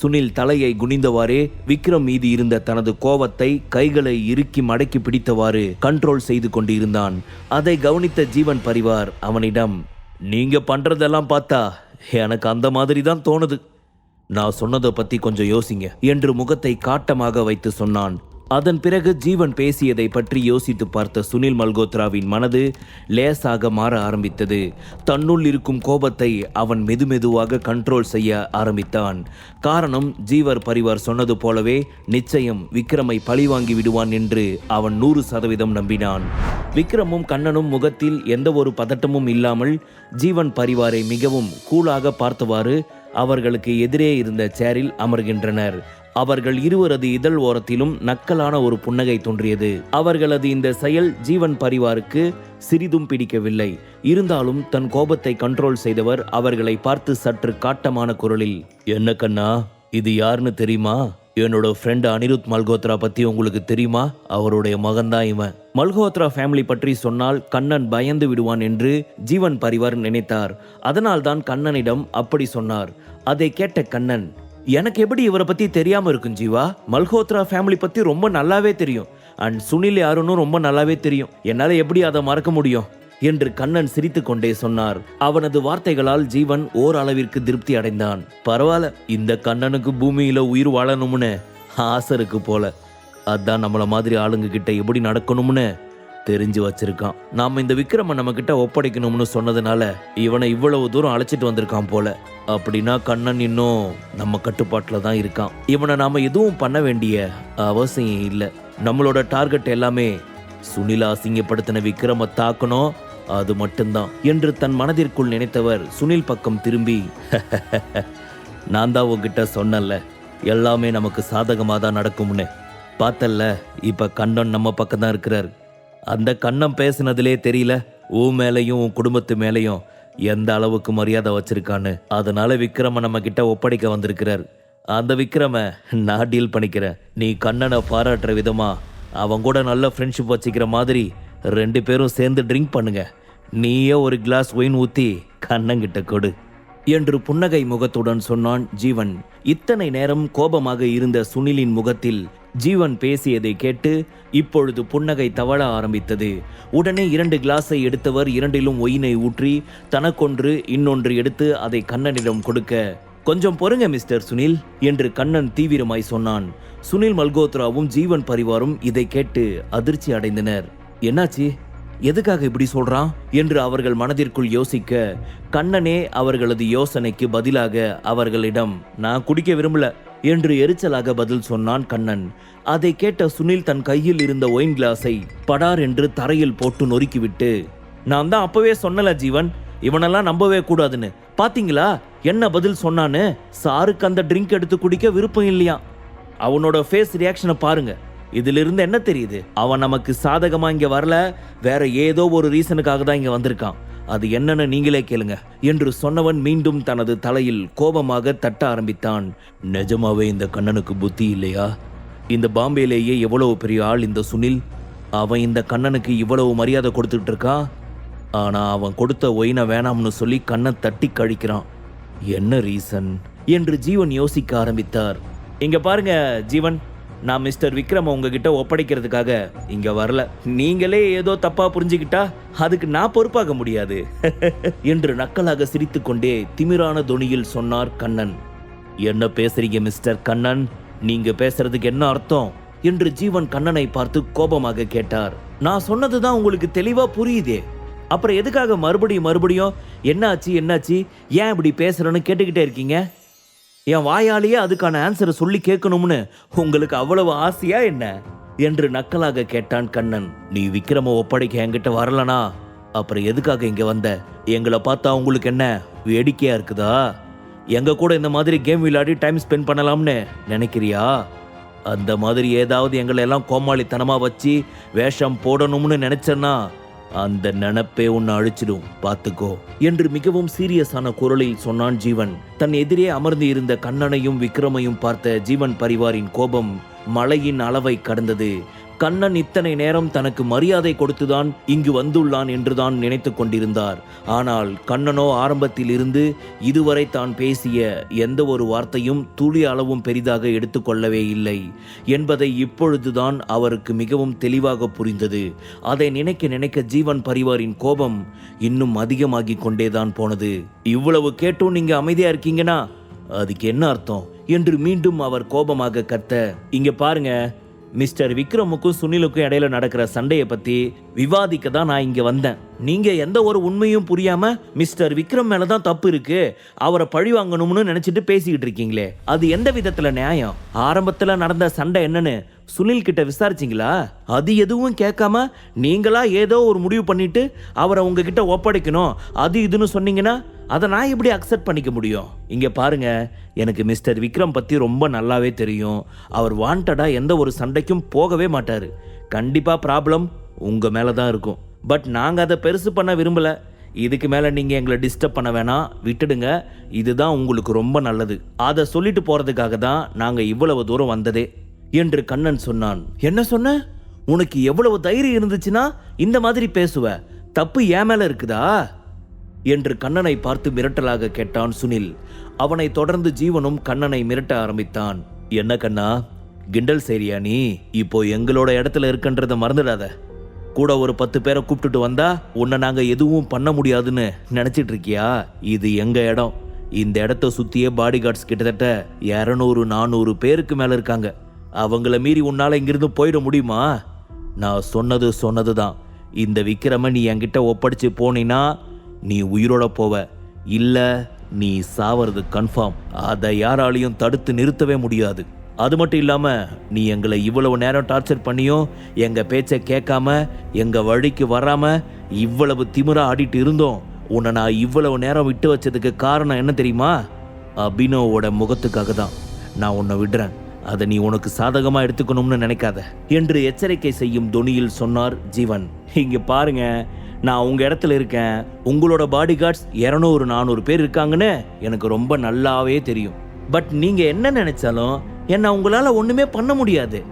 சுனில் தலையை குனிந்தவாறே விக்ரம் மீது இருந்த தனது கோவத்தை கைகளை இறுக்கி மடக்கி பிடித்தவாறு கண்ட்ரோல் செய்து கொண்டிருந்தான். அதை கவனித்த ஜீவன் பரிவார் அவனிடம் நீங்க பண்றதெல்லாம் பார்த்தா எனக்கு அந்த மாதிரி தான் தோணுது. நான் சொன்னதை பத்தி கொஞ்சம் யோசிங்க என்று முகத்தை காட்டமாக வைத்து சொன்னான். அதன் பிறகு ஜீவன் பேசியதை பற்றி யோசித்து பார்த்த சுனில் மல்கோத்ராவின் மனது லேசாக மாற ஆரம்பித்தது. தன்னுள் இருக்கும் கோபத்தை அவன் மெதுமெதுவாக கண்ட்ரோல் செய்ய ஆரம்பித்தான். காரணம் ஜீவர் பரிவார் சொன்னது போலவே நிச்சயம் விக்ரமை பழிவாங்கி விடுவான் என்று அவன் நூறு சதவீதம் நம்பினான். விக்ரமும் கண்ணனும் முகத்தில் எந்த ஒரு பதட்டமும் இல்லாமல் ஜீவன் பரிவாரை மிகவும் கூலாக பார்த்தவாறு அவர்களுக்கு எதிரே இருந்த சேரில் அமர்கின்றனர். அவர்கள் இருவரது இதழ் ஓரத்திலும் நக்கலான ஒரு புன்னகை தோன்றியது. அவர்களது இந்த செயல் ஜீவன் பரிவாருக்கு சிறிதும் பிடிக்கவில்லை. இருந்தாலும் தன் கோபத்தை கண்ட்ரோல் செய்தவர் அவர்களை பார்த்து சற்று காட்டமான குரலில் என்ன கண்ணா இது யாருன்னு தெரியுமா? என்னோட ஃப்ரெண்ட் அனிருத் மல்கோத்ரா பத்தி உங்களுக்கு தெரியுமா? அவருடைய மகன்தான் இவன். மல்கோத்ரா ஃபேமிலி பற்றி சொன்னால் கண்ணன் பயந்து விடுவான் என்று ஜீவன் பரிவார் நினைத்தார். அதனால்தான் கண்ணனிடம் அப்படி சொன்னார். அதை கேட்ட கண்ணன் எனக்கு எப்படி இவரை பத்தி தெரியாம இருக்கும் ஜீவா? மல்ஹோத்ரா ஃபேமிலி பத்தி ரொம்ப நல்லாவே தெரியும். அண்ட் சுனில் யாருன்னு ரொம்ப நல்லாவே தெரியும். என்னால எப்படி அதை மறக்க முடியும்? என்று கண்ணன் சிரித்து கொண்டே சொன்னார். அவனது வார்த்தைகளால் ஜீவன் ஓரளவிற்கு திருப்தி அடைந்தான். பரவாயில்ல இந்த கண்ணனுக்கு பூமியில உயிர் வாழணும்னு. ஆசை இருக்கு போல. அதான் நம்மள மாதிரி ஆளுங்க கிட்ட எப்படி நடக்கணும்னு. தெரிஞ்சு வச்சிருக்கான். நாம இந்த விக்ரம நம்ம கிட்ட ஒப்படைக்கணும்னு சொன்னதுனால இவனை இவ்வளவு தூரம் அழைச்சிட்டு வந்திருக்கான் போல. அப்படின்னா கண்ணன் இன்னும் நம்ம கட்டுப்பாட்டில் தான் இருக்கான். இவனை நாம எதுவும் பண்ண வேண்டிய அவசியம் இல்லை. நம்மளோட டார்கெட் எல்லாமே சுனிலா அசிங்கப்படுத்தின விக்ரம தாக்கணும். அது மட்டும்தான். என்று தன் மனதிற்குள் நினைத்தவர் சுனில் பக்கம் திரும்பி நான் தான் உங்ககிட்ட சொன்னேன்ல எல்லாமே நமக்கு சாதகமாக தான் நடக்கும்னு. பார்த்தல்ல இப்போ கண்ணன் நம்ம பக்கம் தான் இருக்கிறார். அந்த கண்ணம் பேசுனதுலே தெரியல உன் மேலையும் உன் குடும்பத்து மேலையும் எந்த அளவுக்கு மரியாதை வச்சிருக்கான்னு. அதனால விக்ரம நம்ம கிட்ட ஒப்படைக்க வந்திருக்கிறார். அந்த விக்ரம நான் டீல் பண்ணிக்கிறேன். நீ கண்ணனை பாராட்டுற விதமா அவன் கூட நல்ல ஃப்ரெண்ட்ஷிப் வச்சுக்கிற மாதிரி ரெண்டு பேரும் சேர்ந்து ட்ரிங்க் பண்ணுங்க. நீயே ஒரு கிளாஸ் ஒயின் ஊற்றி கண்ணங்கிட்ட கொடு. என்று புன்னகை முகத்துடன் சொன்னான் ஜீவன். இத்தனை நேரம் கோபமாக இருந்த சுனிலின் முகத்தில் ஜீவன் பேசியதை கேட்டு இப்பொழுது புன்னகை தவழ ஆரம்பித்தது. உடனே இரண்டு கிளாஸை எடுத்தவர் இரண்டிலும் ஒயினை ஊற்றி தனக்கொன்று இன்னொன்று எடுத்து அதை கண்ணனிடம் கொடுக்க கொஞ்சம் பொறுங்க மிஸ்டர் சுனில் என்று கண்ணன் தீவிரமாய் சொன்னான். சுனில் மல்கோத்ராவும் ஜீவன் பரிவாரும் இதை கேட்டு அதிர்ச்சி அடைந்தனர். என்னாச்சு? எதுக்காக இப்படி சொல்றான்? என்று அவர்கள் மனதிற்குள் யோசிக்க கண்ணனே அவர்களது யோசனைக்கு பதிலாக அவர்களிடம் நான் குடிக்க விரும்பல என்று எரிச்சலாக பதில் சொன்னான் கண்ணன். அதை கேட்ட சுனில் தன் கையில் இருந்த ஒயின் கிளாஸை படார் என்று தரையில் போட்டு நொறுக்கிவிட்டு நான் தான் அப்பவே சொன்னல ஜீவன் இவனெல்லாம் நம்பவே கூடாதுன்னு. பாத்தீங்களா? என்ன பதில் சொன்னான்னு? சாருக்கு அந்த ட்ரிங்க் எடுத்து குடிக்க விருப்பம் இல்லையா அவனோட ஃபேஸ் ரியாக்ஷனை பாருங்க. இதிலிருந்து என்ன தெரியுது? அவன் நமக்கு சாதகமா இங்க வரல வேற ஏதோ ஒரு ரீசனுக்காக தான் இங்க வந்திருக்கான். அது என்னன்னு நீங்களே கேளுங்க. என்று சொன்னவன் மீண்டும் தனது தலையில் கோபமாக தட்ட ஆரம்பித்தான். நிஜமாவே இந்த கண்ணனுக்கு புத்தி இல்லையா? இந்த பாம்பேலேயே எவ்வளவு பெரிய ஆள் இந்த சுனில்? அவன் இந்த கண்ணனுக்கு இவ்வளவு மரியாதை கொடுத்துட்டு இருக்கான் ஆனா அவன் கொடுத்த ஒயினை வேணாம்னு சொல்லி கண்ணை தட்டி கழிக்கிறான். என்ன ரீசன்? என்று ஜீவன் யோசிக்க ஆரம்பித்தார். இங்க பாருங்க ஜீவன். நான் மிஸ்டர் விக்ரம் உங்ககிட்ட ஒப்படைக்கிறதுக்காக இங்க வரல. நீங்களே ஏதோ தப்பா புரிஞ்சுக்கிட்டா அதுக்கு நான் பொறுப்பாக முடியாது. என்று நக்கலாக சிரித்துக்கொண்டே திமிரான தொனியில் சொன்னார் கண்ணன். என்ன பேசுறீங்க மிஸ்டர் கண்ணன்? நீங்க பேசுறதுக்கு என்ன அர்த்தம்? என்று ஜீவன் கண்ணனை பார்த்து கோபமாக கேட்டார். நான் சொன்னதுதான் உங்களுக்கு தெளிவா புரியுதே. அப்புறம் எதுக்காக மறுபடியும் மறுபடியும் என்னாச்சு என்னாச்சு? ஏன் இப்படி பேசுறேன்னு கேட்டுக்கிட்டே இருக்கீங்க? என் வாயாலேயே அதுக்கான ஆன்சரை சொல்லி கேட்கணும்னு உங்களுக்கு அவ்வளவு ஆசையா என்ன? என்று நக்கலாக கேட்டான் கண்ணன். நீ விக்ரம ஒப்படைக்க என்கிட்ட வரலனா? அப்புறம் எதுக்காக இங்க வந்த? எங்களை பார்த்தா உங்களுக்கு என்ன வேடிக்கையா இருக்குதா? எங்க கூட இந்த மாதிரி கேம் விளையாடி டைம் ஸ்பெண்ட் பண்ணலாம்னு நினைக்கிறியா? அந்த மாதிரி ஏதாவது எங்களை எல்லாம் கோமாளித்தனமா வச்சு வேஷம் போடணும்னு நினைச்சேன்னா அந்த நினப்பே உன்னை அழிச்சிடும் பார்த்துக்கோ. என்று மிகவும் சீரியஸான குரலில் சொன்னான் ஜீவன். தன் எதிரே அமர்ந்து இருந்த கண்ணனையும் விக்ரமையும் பார்த்த ஜீவன் பரிவாரின் கோபம் மழையின் அளவை கடந்தது. கண்ணன் இத்தனை நேரம் தனக்கு மரியாதை கொடுத்துதான் இங்கு வந்துள்ளான் என்றுதான் நினைத்து கொண்டிருந்தார். ஆனால் கண்ணனோ ஆரம்பத்தில் இருந்து இதுவரை தான் பேசிய எந்த ஒரு வார்த்தையும் துளி அளவும் பெரிதாக எடுத்துக்கொள்ளவே இல்லை என்பதை இப்பொழுதுதான் அவருக்கு மிகவும் தெளிவாக புரிந்தது. அதை நினைக்க நினைக்க ஜீவன் பரிவாரின் கோபம் இன்னும் அதிகமாகிக் கொண்டேதான் போனது. இவ்வளவு கேட்டும் நீங்க அமைதியா இருக்கீங்கன்னா? அதுக்கு என்ன அர்த்தம்? என்று மீண்டும் அவர் கோபமாக கத்த இங்க பாருங்க மிஸ்டர் விக்ரமுக்கும் சுனிலுக்கும் இடையில நடக்கிற சண்டையை பத்தி விவாதிக்க தான் நான் இங்க வந்தேன். நீங்க எந்த ஒரு உண்மையும் புரியாம மிஸ்டர் விக்ரம் மேல தான் தப்பு இருக்கு அவரை பழி வாங்கணும்னு நினைச்சிட்டு பேசிக்கிட்டு இருக்கீங்களே அது எந்த விதத்துல நியாயம்? ஆரம்பத்துல நடந்த சண்டை என்னன்னு சுனில் கிட்ட விசாரிச்சிங்களா? அது எதுவும் கேட்காம நீங்களா ஏதோ ஒரு முடிவு பண்ணிட்டு அவரை உங்ககிட்ட ஒப்படைக்கணும் அது இதுன்னு சொன்னீங்கன்னா அதை நான் எப்படி அக்செப்ட் பண்ணிக்க முடியும்? இங்கே பாருங்க எனக்கு மிஸ்டர் விக்ரம் பற்றி ரொம்ப நல்லாவே தெரியும். அவர் வாண்டடாக எந்த ஒரு சண்டைக்கும் போகவே மாட்டார். கண்டிப்பாக ப்ராப்ளம் உங்கள் மேலே தான் இருக்கும். பட் நாங்கள் அதை பெருசு பண்ண விரும்பல. இதுக்கு மேலே நீங்கள் எங்களை டிஸ்டர்ப் பண்ண வேணாம். விட்டுடுங்க. இதுதான் உங்களுக்கு ரொம்ப நல்லது. அதை சொல்லிட்டு போகிறதுக்காக தான் நாங்கள் இவ்வளவு தூரம் வந்ததே என்று கண்ணன் சொன்னான். என்ன சொன்ன? உனக்கு எவ்வளவு தைரியம் இருந்துச்சுன்னா இந்த மாதிரி பேசுவ. தப்பு ஏன் மேலே இருக்குதா? என்று கண்ணனை பார்த்து மிரட்டலாக கேட்டான் சுனில். அவனை தொடர்ந்து ஜீவனும் கண்ணனை மிரட்ட ஆரம்பித்தான். என்ன கண்ணா? கிண்டல் செய்றியா நீ? இப்போ எங்களோட இடத்துல இருக்கன்றத மறந்துடாத. கூட ஒரு பத்து பேரை கூப்பிட்டுட்டு வந்தா உன்னை நாங்க எதுவும் பண்ண முடியாதுன்னு நினைச்சிட்டு இருக்கியா? இது எங்க இடம்? இந்த இடத்த சுத்தியே பாடி கார்ட்ஸ் கிட்டத்தட்ட இரநூறு நானூறு பேருக்கு மேல இருக்காங்க. அவங்கள மீறி உன்னால இங்கிருந்து போயிட முடியுமா? நான் சொன்னது சொன்னதுதான். இந்த விக்ரம நீ என்கிட்ட ஒப்படைச்சு போனீன்னா நீ உயிரோட போவ. இல்லை நீ சாவறது கன்ஃபார்ம் அதை யாராலையும் தடுத்து நிறுத்தவே முடியாது. அது மட்டும் இல்லாமல் நீ எங்களை இவ்வளவு நேரம் டார்ச்சர் பண்ணியும் எங்கள் பேச்சை கேட்காம எங்கள் வழிக்கு வராமல் இவ்வளவு திமிராக ஆடிட்டு இருந்தோம். உன்னை நான் இவ்வளவு நேரம் விட்டு வச்சதுக்கு காரணம் என்ன தெரியுமா? அபினவோட முகத்துக்காக தான். நான் உன்னை விடுறேன். அதை நீ உனக்கு சாதகமாக எடுத்துக்கணும்னு நினைக்காத. என்று எச்சரிக்கை செய்யும் தொனியில் சொன்னார் ஜீவன். இங்கே பாருங்க நான் உங்கள் இடத்துல இருக்கேன். உங்களோட பாடி கார்ட்ஸ் இரநூறு நானூறு பேர் இருக்காங்கன்னு எனக்கு ரொம்ப நல்லாவே தெரியும். பட் நீங்கள் என்ன நினைச்சாலும் என்னை உங்களால் ஒன்றுமே பண்ண முடியாது.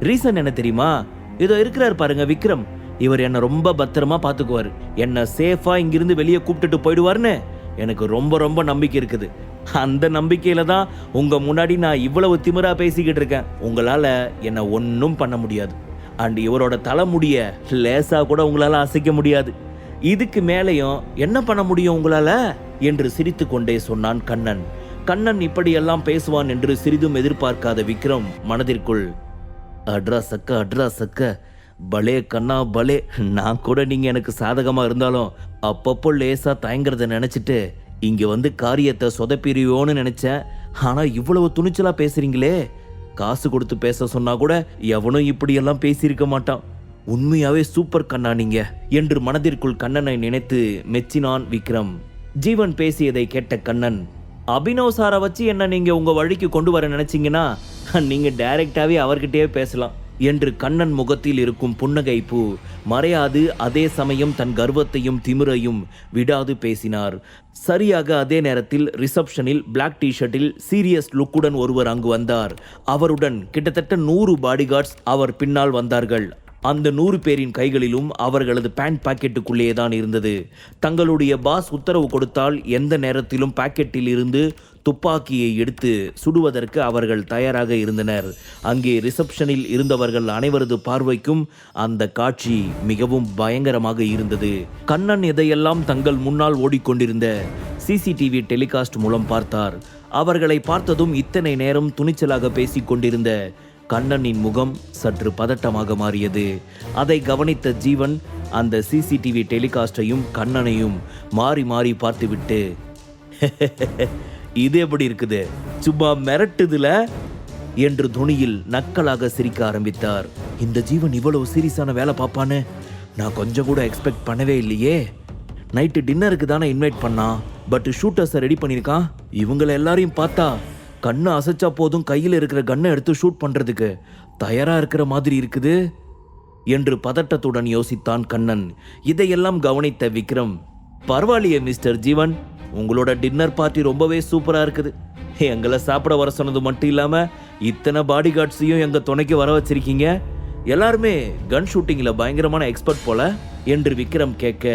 ரீசன் என்ன தெரியுமா? இதோ இருக்கிறார் பாருங்க விக்ரம். இவர் என்னை ரொம்ப பத்திரமா பார்த்துக்குவார். என்னை சேஃபாக இங்கிருந்து வெளியே கூப்பிட்டுட்டு போயிடுவார்னு எனக்கு ரொம்ப ரொம்ப நம்பிக்கை இருக்குது. அந்த நம்பிக்கையில தான் உங்க முன்னாடி நான் இவ்வளவு திமிரா பேசிக்கிட்டு இருக்கேன். உங்களால என்ன ஒன்றும் பண்ண முடியாது. அண்ட் இவரோட தலைமுடிய லேசா கூட உங்களால அசைக்க முடியாது. இதுக்கு மேலேயும் என்ன பண்ண முடியும் உங்களால? என்று சிரித்து கொண்டே சொன்னான் கண்ணன். கண்ணன் இப்படியெல்லாம் பேசுவான் என்று சிறிதும் எதிர்பார்க்காத விக்ரம் மனதிற்குள் அட்ரா சக்க அட்ரா சக்க. பலே கண்ணா பலே. நான் கூட நீங்க எனக்கு சாதகமா இருந்தாலும் அப்பப்போ லேசா தயங்குறத நினைச்சிட்டு இங்க வந்து காரியத்தை சொதப்பிரியோன்னு நினைச்சேன். ஆனா இவ்வளவு துணிச்சலா பேசுறீங்களே. காசு கொடுத்து பேச சொன்னா கூட எவனும் இப்படியெல்லாம் பேசியிருக்க மாட்டான். உண்மையாவே சூப்பர் கண்ணா நீங்க என்று மனதிற்குள் கண்ணனை நினைத்து மெச்சினான் விக்ரம். ஜீவன் பேசியதை கேட்ட கண்ணன் அபினவ் சாரை வச்சு என்ன நீங்க உங்க வழிக்கு கொண்டு வர நினைச்சீங்கன்னா நீங்க டைரக்டாவே அவர்கிட்டயே பேசலாம். என்று கண்ணன் முகத்தில் இருக்கும் புன்னகைப்பு மறையாது அதே சமயம் தன் கர்வத்தையும் திமிரையும் விடாது பேசினார். சரியாக அதே நேரத்தில் ரிசப்ஷனில் பிளாக் டிஷர்ட்டில் சீரியஸ் லுக்குடன் ஒருவர் அங்கு வந்தார். அவருடன் கிட்டத்தட்ட நூறு பாடிகார்ட்ஸ் அவர் பின்னால் வந்தார்கள். அந்த நூறு பேரின் கைகளிலும் அவர்களது பேண்ட் பாக்கெட்டுக்குள்ளே தான் இருந்தது. தங்களுடைய பாஸ் உத்தரவு கொடுத்தால் எந்த நேரத்திலும் பாக்கெட்டில் இருந்து துப்பாக்கியை எடுத்து சுடுவதற்கு அவர்கள் தயாராக இருந்தனர். அங்கே ரிசப்ஷனில் இருந்தவர்கள் அனைவரது பார்வைக்கும் அந்த காட்சி மிகவும் பயங்கரமாக இருந்தது. கண்ணன் எதையெல்லாம் தங்கள் முன்னால் ஓடிக்கொண்டிருந்த சிசிடிவி டெலிகாஸ்ட் மூலம் பார்த்தார். அவர்களை பார்த்ததும் இத்தனை நேரம் துணிச்சலாக பேசிக் கொண்டிருந்த கண்ணனின் முகம் சற்று பதட்டமாக மாறியது. அதை கவனித்த ஜீவன் அந்த சிசிடிவி டெலிகாஸ்டையும் கண்ணனையும் மாறி மாறி பார்த்துவிட்டு இது எப்படி இருக்குது? சும்மா மிரட்டுதுல? என்று துணியில் நக்கலாக சிரிக்க ஆரம்பித்தார். இந்த ஜீவன் இவ்வளவு சீரியஸான வேலை பார்ப்பான்னு நான் கொஞ்சம் கூட எக்ஸ்பெக்ட் பண்ணவே இல்லையே. நைட்டு டின்னருக்கு தானே இன்வைட் பண்ணான். பட் ஷூட்டர்ஸை ரெடி பண்ணியிருக்கான். இவங்களை எல்லாரையும் பார்த்தா கண்ணு அசைச்சா போதும் கையில் இருக்கிற கண்ணை எடுத்து ஷூட் பண்றதுக்கு தயாரா இருக்கிற மாதிரி இருக்குது? என்று பதட்டத்துடன் யோசித்தான் கண்ணன். இதையெல்லாம் கவனித்த விக்ரம் பரவாயில்லையே மிஸ்டர் ஜீவன் உங்களோட டின்னர் பார்ட்டி ரொம்பவே சூப்பரா இருக்குது. எங்களை சாப்பிட வர சொன்னது மட்டும் இல்லாம இத்தனை பாடி கார்ட்ஸையும் எங்க துணைக்கு வர வச்சிருக்கீங்க. எல்லாருமே கன் ஷூட்டிங்ல பயங்கரமான எக்ஸ்பர்ட் போல என்று விக்ரம் கேட்க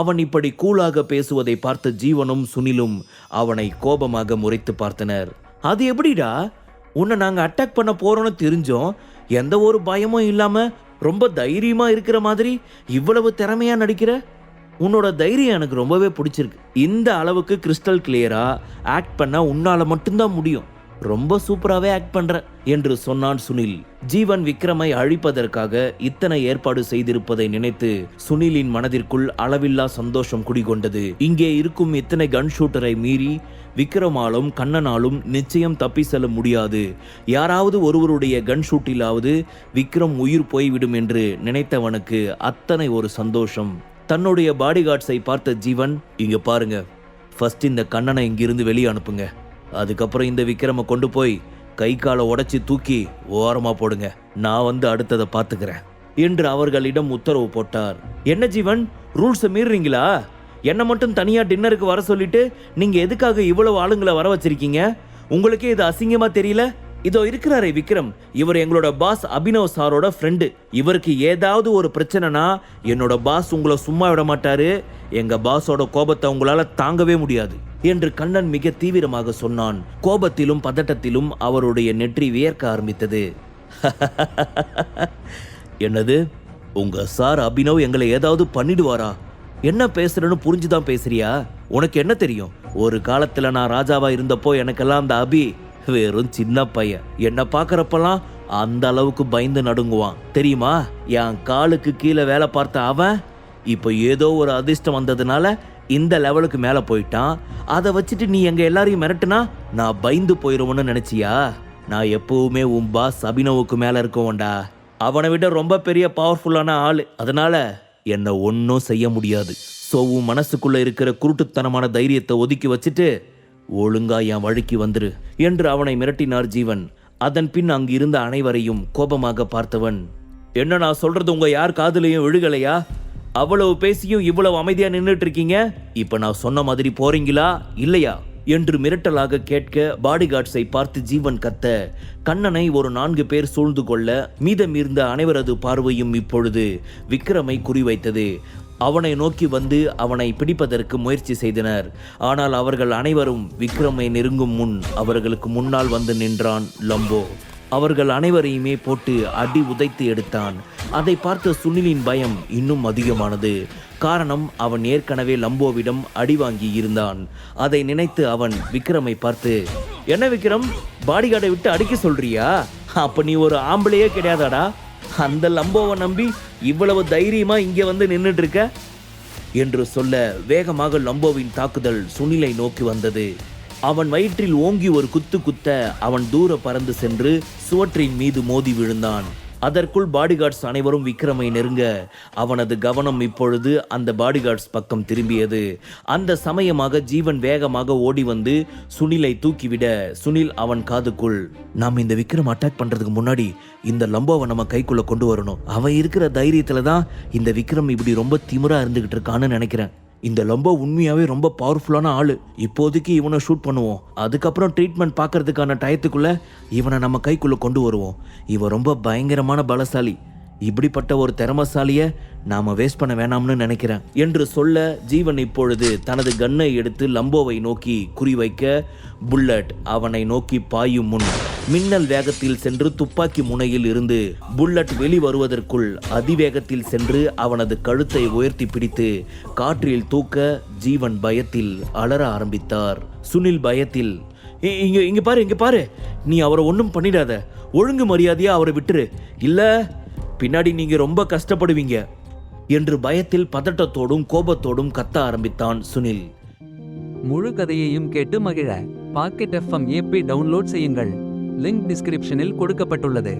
அவன் இப்படி கூலாக பேசுவதை பார்த்த ஜீவனும் சுனிலும் அவனை கோபமாக முறைத்து பார்த்தனர். அது எப்படிடா? உன்னை நாங்கள் அட்டாக் பண்ண போகிறோன்னு தெரிஞ்சோம். எந்த ஒரு பயமும் இல்லாமல் ரொம்ப தைரியமாக இருக்கிற மாதிரி இவ்வளவு திறமையாக நடிக்கிற? உன்னோட தைரியம் எனக்கு ரொம்பவே பிடிச்சிருக்கு. இந்த அளவுக்கு கிறிஸ்டல் கிளியராக ஆக்ட் பண்ண உன்னால் மட்டும்தான் முடியும். ரொம்ப சூப்பராகவே ஆக்ட் பண்ற என்று சொன்னான் சுனில். ஜீவன் விக்ரமை அழிப்பதற்காக இத்தனை ஏற்பாடு செய்திருப்பதை நினைத்து சுனிலின் மனதிற்குள் அளவில்லா சந்தோஷம் குடிகொண்டது. இங்கே இருக்கும் இத்தனை கன் ஷூட்டரை மீறி விக்ரமாலும் கண்ணனாலும் நிச்சயம் தப்பி செல்ல முடியாது. யாராவது ஒருவருடைய கன் ஷூட்டிலாவது விக்ரம் உயிர் போய்விடும் என்று நினைத்தவனுக்கு அத்தனை ஒரு சந்தோஷம். தன்னுடைய பாடிகார்ட்ஸை பார்த்த ஜீவன் இங்க பாருங்க ஃபர்ஸ்ட் இந்த கண்ணனை இங்கிருந்து வெளியே அனுப்புங்க. அதுக்கப்புறம் இந்த விக்ரமை கொண்டு போய் கை காலை உடைச்சி தூக்கி ஓரமா போடுங்க. நான் வந்து அடுத்ததை பார்த்துக்கிறேன். என்று அவர்களிடம் உத்தரவு போட்டார். என்ன ஜீவன்? ரூல்ஸை மீறுறீங்களா என்னை மட்டும் தனியா டின்னருக்கு வர சொல்லிட்டு நீங்க எதுக்காக இவ்வளவு ஆளுங்களை வர வச்சிருக்கீங்க? உங்களுக்கே இது அசிங்கமா தெரியல? இதோ இருக்கிறாரே விக்ரம் இவர் எங்களோட பாஸ் அபினவ் சாரோட ஃப்ரெண்டு இவருக்கு ஏதாவது ஒரு பிரச்சனைனா என்னோட பாஸ் உங்களை சும்மா விட மாட்டாரு. எங்க பாஸோட கோபத்தை உங்களால தாங்கவே முடியாது. என்று கண்ணன் மிக தீவிரமாக சொன்னான். கோபத்திலும் பதட்டத்திலும் அவருடைய நெற்றி வியர்க்க ஆரம்பித்தது. என்னது? உங்க சார் அபினவ் எங்களை ஏதாவது பண்ணிடுவாரா? என்ன பேசுறேன்னு புரிஞ்சுதான் பேசுறியா? உனக்கு என்ன தெரியும்? ஒரு காலத்துல நான் ராஜாவா இருந்தப்போ எனக்கெல்லாம் அந்த அபி வெறும் சின்ன பையன். என்ன பாக்குறப்பெல்லாம் அந்த அளவுக்கு பயந்து நடுங்குவான். தெரியுமா? என் காலுக்கு கீழே வேலை பார்த்த அவன் இப்போ ஏதோ ஒரு அதிர்ஷ்டம் வந்ததுனால இந்த லெவலுக்கு மேலே போயிட்டான் அதை வச்சுட்டு நீ எங்கள் எல்லாரையும் மிரட்டுனா நான் பயந்து போயிடுவோன்னு நினச்சியா? நான் எப்பவுமே உன் பாஸ் அபினவுக்கு மேலே இருக்கவோண்டா அவனை விட ரொம்ப பெரிய பவர்ஃபுல்லான ஆள். அதனால என்னை ஒன்றும் செய்ய முடியாது. ஸோ உன் மனசுக்குள்ளே இருக்கிற குருட்டுத்தனமான தைரியத்தை ஒதுக்கி வச்சுட்டு ஒழுங்கா என் வழிக்கு வந்துரு என்று அவனை மிரட்டினார் ஜீவன். அதன் பின் அங்கு இருந்த அனைவரையும் கோபமாக பார்த்தவன் என்ன நான் சொல்றது உங்க யார் காதுலையும் விழுகலையா? அவ்வளவு பேசியும் இவ்வளவு அமைதியா நின்றுட்டு இருக்கீங்க இப்ப நான் சொன்ன மாதிரி போறீங்களா? இல்லையா? என்று மிரட்டலாக கேட்க பாடிகார்ட்ஸை பார்த்து ஜீவன் கத்த கண்ணனை ஒரு நான்கு பேர் சூழ்ந்து கொள்ள மீதமிருந்த அனைவரது பார்வையும் இப்பொழுது விக்ரமை குறிவைத்தது. அவனை நோக்கி வந்து அவனை பிடிப்பதற்கு முயற்சி செய்தனர். ஆனால் அவர்கள் அனைவரும் விக்ரமை நெருங்கும் முன் அவர்களுக்கு முன்னால் வந்து நின்றான் லம்போ. அவர்கள் அனைவரையுமே போட்டு அடி உதைத்து எடுத்தான். அதை பார்த்த சுனிலின் பயம் இன்னும் அதிகமானது. காரணம் அவன் ஏற்கனவே லம்போவிடம் அடி வாங்கி இருந்தான். அதை நினைத்து அவன் விக்ரமை பார்த்து என்ன விக்ரம்? பாடிகார்டை விட்டு அடிக்க சொல்றியா? அப்ப நீ ஒரு ஆம்பளையே கிடையாதாடா? அந்த லம்போவை நம்பி இவ்வளவு தைரியமா இங்க வந்து நின்றுட்டு இருக்க என்று சொல்ல வேகமாக லம்போவின் தாக்குதல் சுனிலை நோக்கி வந்தது. அவன் வயிற்றில் ஓங்கி ஒரு குத்து குத்த அவன் தூர பறந்து சென்று சுவற்றின் மீது மோதி விழுந்தான். அதற்குள் பாடிகார்ட்ஸ் அனைவரும் விக்ரமை நெருங்க அவனது கவனம் இப்பொழுது அந்த பாடிகார்ட்ஸ் பக்கம் திரும்பியது. அந்த சமயமாக ஜீவன் வேகமாக ஓடி வந்து சுனிலை தூக்கிவிட சுனில் அவன் காதுக்குள் நாம் இந்த விக்ரம் அட்டாக் பண்றதுக்கு முன்னாடி இந்த லம்போவை நம்ம கைக்குள்ள கொண்டு வரணும். அவன் இருக்கிற தைரியத்துல தான் இந்த விக்ரம் இப்படி ரொம்ப திமிரா இருந்துகிட்டு இருக்கான்னு நினைக்கிறேன். இந்த லம்போ உண்மையாவே ரொம்ப பவர்ஃபுல்லான ஆளு. இப்போதைக்கு இவனை ஷூட் பண்ணுவோம். அதுக்கப்புறம் ட்ரீட்மெண்ட் பார்க்கறதுக்கான டயத்துக்குள்ள இவனை நம்ம கைக்குள்ள கொண்டு வருவோம். இவன் ரொம்ப பயங்கரமான பலசாலி. இப்படிப்பட்ட ஒரு திறமசாலிய நாம வேஸ்ட் பண்ண வேணாம்னு நினைக்கிறேன் என்று சொல்ல ஜீவன் இப்பொழுது தனது கன்னை எடுத்து லம்போவை நோக்கி குறிவைக்க புல்லட் அவனை நோக்கி பாயும் முன் மின்னல் வேகத்தில் சென்று துப்பாக்கி முனையில் இருந்து புல்லட் வெளிவருவதற்குள் அதிவேகத்தில் சென்று அவனது கழுத்தை உயர்த்தி பிடித்து காற்றில் தூக்க ஜீவன் பயத்தில் அலற ஆரம்பித்தார். சுனில் பயத்தில் "இ- இங்க இங்க பாரு இங்க பாரு நீ அவரை ஒன்றும் பண்ணிடாத. ஒழுங்கு மரியாதையா அவரை விட்டுரு. இல்லை பின்னாடி நீங்க ரொம்ப கஷ்டப்படுவீங்க என்று பயத்தில் பதட்டத்தோடும் கோபத்தோடும் கத்த ஆரம்பித்தான் சுனில். முழு கதையையும் கேட்டு மகிழ. பாக்கெட் எஃப்எம் ஏபி டவுன்லோட் செய்யுங்கள். லிங்க் டிஸ்கிரிப்ஷனில் கொடுக்கப்பட்டுள்ளது.